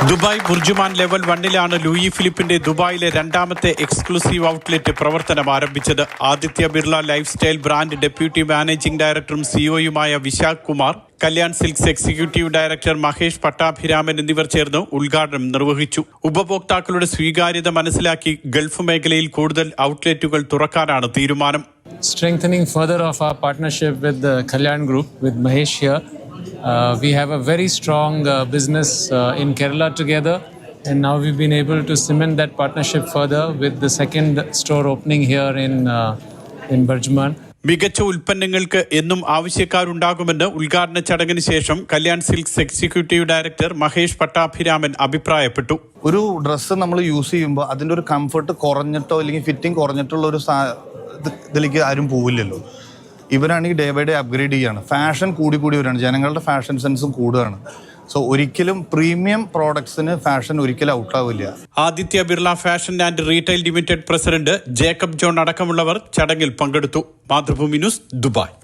Dubai BurJuman level വണ്ണിലാണ് Louis ഫിലിപ്പിന്റെ ദുബായിലെ രണ്ടാമത്തെ എക്സ്ക്ലൂസീവ് ഔട്ട്ലെറ്റ് പ്രവർത്തനം ആരംഭിച്ചത് Aditya Birla lifestyle brand deputy managing ഡയറക്ടറും സിഒയുമായ Vishakh Kumar Kalyan silks executive director Mahesh Pattabhiraman എന്നിവർ ചേർന്ന് ഉദ്ഘാടനം നിർവഹിച്ചു ഉപഭോക്താക്കളുടെ സ്വീകാര്യത മനസ്സിലാക്കി ഗൾഫ് മേഖലയിൽ കൂടുതൽ ഔട്ട്ലെറ്റുകൾ തുറക്കാനാണ് തീരുമാനം strengthening further of our partnership with the Kalyan Group, with Mahesh. Uh, we have a very strong uh, business uh, in Kerala together, and now we've been able to cement that partnership further with the second store opening here in uh, in Burjman. മികച്ച ഉൽപ്പന്നങ്ങൾക്ക് എന്നും ആവശ്യക്കാരുണ്ടാകുമെന്ന് ഉദ്ഘാടന ചടങ്ങിന് ശേഷം Kalyan silks executive director Mahesh Pattabhiraman അഭിപ്രായപ്പെട്ടു. ഒരു dress നമ്മൾ use ചെയ്യുമ്പോൾ അതിന്റെ ഒരു കംഫർട്ട് കുറഞ്ഞിട്ടോ അല്ലെങ്കിൽ ഫിറ്റിംഗ് കുറഞ്ഞിട്ടുള്ള ഒരു ഇതിലേക്ക് ആരും പോവില്ലല്ലോ. ഇവരാണെങ്കിൽ ഡേ ബൈ ഡേ അപ്ഗ്രേഡ് ചെയ്യുകയാണ് ഫാഷൻ കൂടി കൂടി വരികയാണ്. ജനങ്ങളുടെ ഫാഷൻ സെൻസും കൂടുകയാണ്. സോ ഒരിക്കലും പ്രീമിയം പ്രോഡക്ട്സിന് ഫാഷൻ ഒരിക്കലും ഔട്ടാവില്ല Aditya Birla fashion and retail limited president Jacob John അടക്കമുള്ളവർ ചടങ്ങിൽ പങ്കെടുത്തു. Mathrubhumi news Dubai.